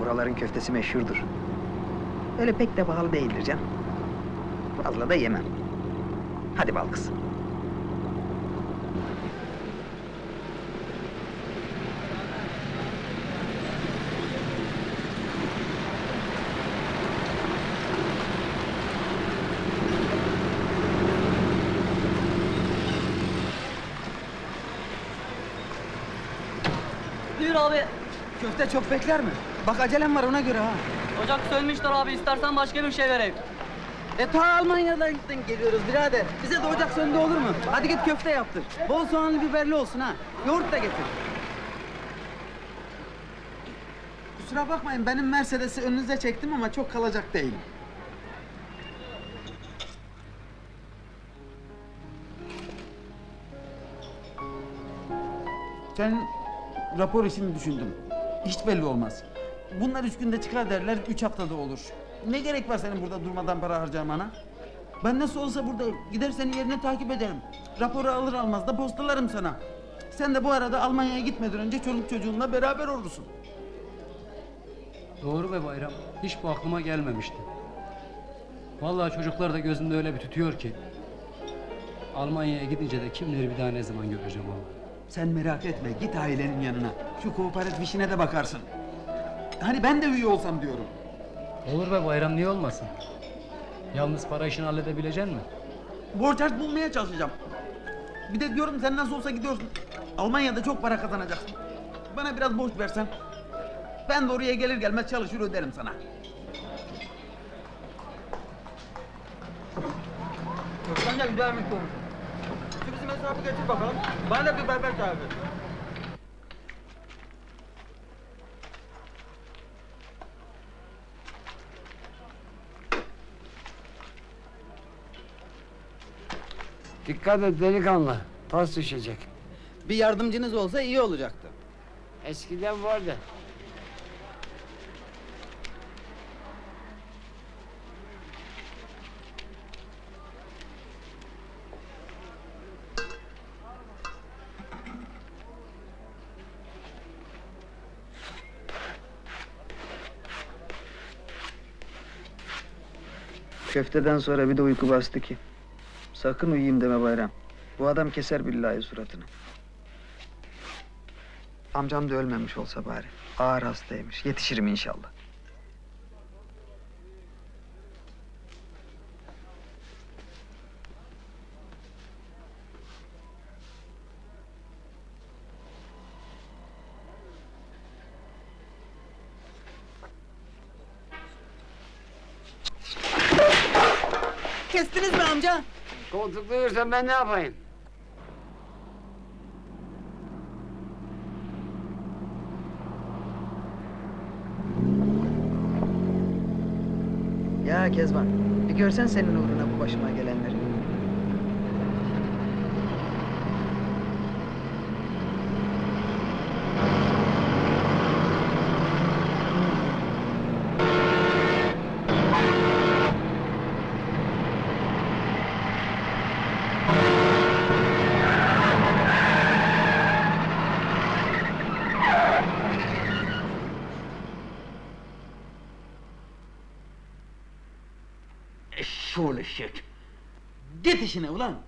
Buraların köftesi meşhurdur. Öyle pek de pahalı değildir canım. Fazla da yemem. Hadi bal kız. Buyur abi. Köfte çok bekler mi? Bak acelem var ona göre ha. Ocak sönmüştür abi. İstersen başka bir şey vereyim. E ta Almanya'dan geliyoruz birader. Bize de ocak söndü olur mu? Hadi git köfte yaptır. Bol soğanlı biberli olsun ha. Yoğurt da getir. Kusura bakmayın benim Mercedes'i önünüze çektim ama çok kalacak değilim. Sen rapor işini düşündüm. Hiç belli olmaz. Bunlar üç günde çıkar derler, üç haftada olur. Ne gerek var senin burada durmadan para harcamana? Ben nasıl olsa burada gider senin yerine takip ederim. Raporu alır almaz da postalarım sana. Sen de bu arada Almanya'ya gitmeden önce çoluk çocuğunla beraber olursun. Doğru be bayram. Hiç bu aklıma gelmemişti. Vallahi çocuklar da gözümde öyle bir tutuyor ki. Almanya'ya gidince de kimleri bir daha ne zaman göreceğim vallahi. Sen merak etme, git ailenin yanına. Şu kooperatif işine de bakarsın. Hani ben de üye olsam diyorum. Olur be bayram niye olmasın? Yalnız para işini halledebilecek mi? Borç harç bulmaya çalışacağım. Bir de diyorum sen nasıl olsa gidiyorsun. Almanya'da çok para kazanacaksın. Bana biraz borç versen. Ben de oraya gelir gelmez çalışır öderim sana. Sen de güzelmiş bu. Hesabı getir bakalım. Bana da bir berber tarifi. Dikkat et delikanlı. Pas düşecek. Bir yardımcınız olsa iyi olacaktı. Eskiden vardı. Köfteden sonra bir de uyku bastı ki. Sakın uyuyayım deme Bayram. Bu adam keser billahi suratını. Amcam da ölmemiş olsa bari. Ağır hastaymış. Yetişirim inşallah. Kestiniz mi amca? Koltuklanırsan ben ne yapayım? Ya Kezban, bir görsen senin uğruna bu başıma gelenleri. Şuurlu şık! Git işine ulan!